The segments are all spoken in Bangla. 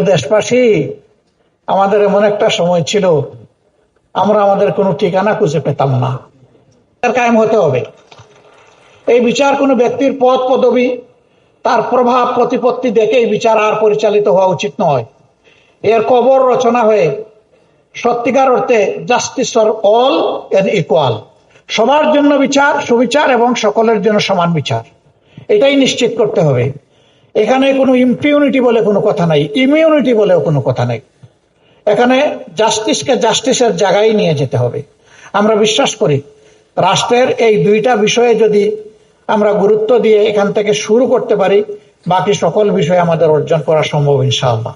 দেশবাসী, আমাদের এমন একটা সময় ছিল, আমরা আমাদের কোনো ঠিকানা খুঁজে পেতাম না। কায়েম হতে হবে। এই বিচার কোনো ব্যক্তির পদ পদবি, তার প্রভাব, প্রতিপত্তি দেখে এই বিচার আর পরিচালিত হওয়া উচিত নয়। এর কবর রচনা হয়ে সত্যিকার অর্থে justice for all and equal সবার জন্য বিচার, সুবিচার এবং সকলের জন্য সমান বিচার। এটাই নিশ্চিত করতে হবে। এখানে কোনো ইম্পিউনিটি বলে কোনো কথা নাই ইমিউনিটি বলেও কোনো কথা নাই। এখানে জাস্টিসকে জাস্টিসের জায়গায় নিয়ে যেতে হবে। আমরা বিশ্বাস করি, রাষ্ট্রের এই দুইটা বিষয়ে যদি আমরা গুরুত্ব দিয়ে এখান থেকে শুরু করতে পারি, বাকি সকল বিষয় আমাদের অর্জন করা সম্ভব ইনশাআল্লাহ।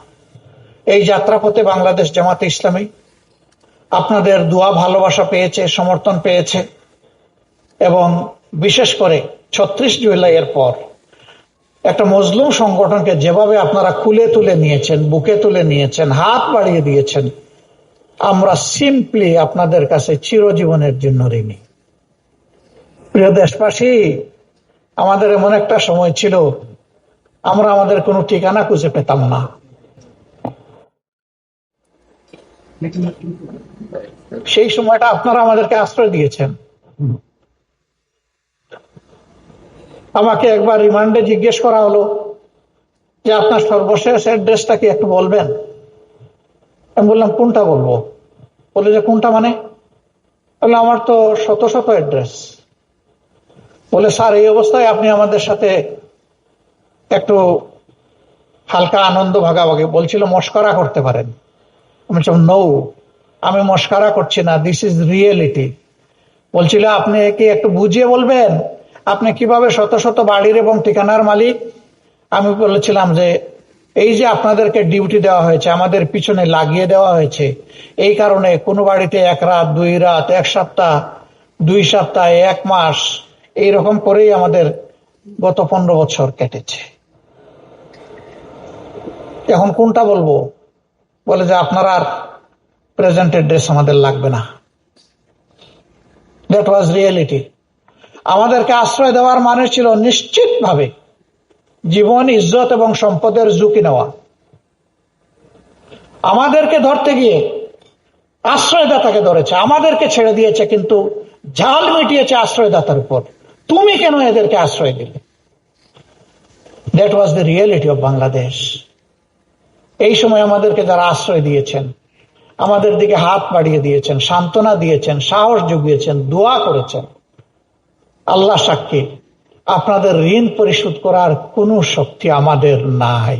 এই যাত্রাপথে বাংলাদেশ জামাতে ইসলামী, আপনাদের দোয়া ভালোবাসা পেয়েছে, সমর্থন পেয়েছে, এবং বিশেষ করে ছত্রিশ জুলাইয়ের পর একটা মজলুম সংগঠনকে যেভাবে আপনারা খুলে তুলে নিয়েছেন, বুকে তুলে নিয়েছেন, হাত বাড়িয়ে দিয়েছেন, আমরা সিম্পলি আপনাদের কাছে চিরজীবনের জন্য ঋণী। প্রিয় দেশবাসী, আমাদের এমন একটা সময় ছিল, আমরা আমাদের কোনো ঠিকানা খুঁজে পেতাম না। সেই সময়টা আপনারা আমাদেরকে আশ্রয় দিয়েছেন। আমাকে একবার রিমান্ডে জিজ্ঞেস করা হলো যে আপনার সর্বশেষ অ্যাড্রেসটা কি একটু বলবেন? আমি বললাম, কোনটা বলব? বলে যে, কোনটা মানে? বলল আমার তো শত শত অ্যাড্রেস। বলে, স্যার, এই অবস্থায় আপনি আমাদের সাথে একটু হালকা আনন্দ ভাগাভাগি বলছিল, মস্করা করতে পারেন। আমি নৌ আমি মস্করা করছি না দিস ইজ রিয়েলিটি বলছিল, আপনি কি একটু বুঝিয়ে বলবেন? আপনি কীভাবে শত শত বাড়ির এবং ঠিকানার মালিক? আমি বলেছিলাম যে, এই যে আপনাদেরকে ডিউটি দেওয়া হয়েছে, আমাদের পিছনে লাগিয়ে দেওয়া হয়েছে, এই কারণে কোনো বাড়িতে এক রাত, দুই রাত, এক সপ্তাহ, দুই সপ্তাহ, এক মাস, এইরকম করেই আমাদের গত পনেরো বছর কেটেছে। এখন কোনটা বলব? বলে যে আপনার আর প্রেজেন্ট অ্যাড্রেস আমাদের লাগবে না। দ্যাট ওয়াজ রিয়েলিটি আমাদেরকে আশ্রয় দেওয়ার মানে ছিল নিশ্চিতভাবে জীবন, ইজ্জত এবং সম্পদের ঝুঁকি নেওয়া। আমাদেরকে ধরতে গিয়ে আশ্রয়দাতাকে ধরেছে, আমাদেরকে ছেড়ে দিয়েছে, কিন্তু ঝাল মিটিয়েছে আশ্রয়দাতার উপর। তুমি কেন এদেরকে আশ্রয় দিলে? That was the reality of Bangladesh এই সময় আমাদেরকে যারা আশ্রয় দিয়েছেন, আমাদের দিকে হাত বাড়িয়ে দিয়েছেন, সান্ত্বনা দিয়েছেন, সাহস জুগিয়েছেন, দোয়া করেছেন। আল্লাহ সাক্ষী আপনাদের ঋণ পরিশোধ করার কোনো শক্তি আমাদের নাই।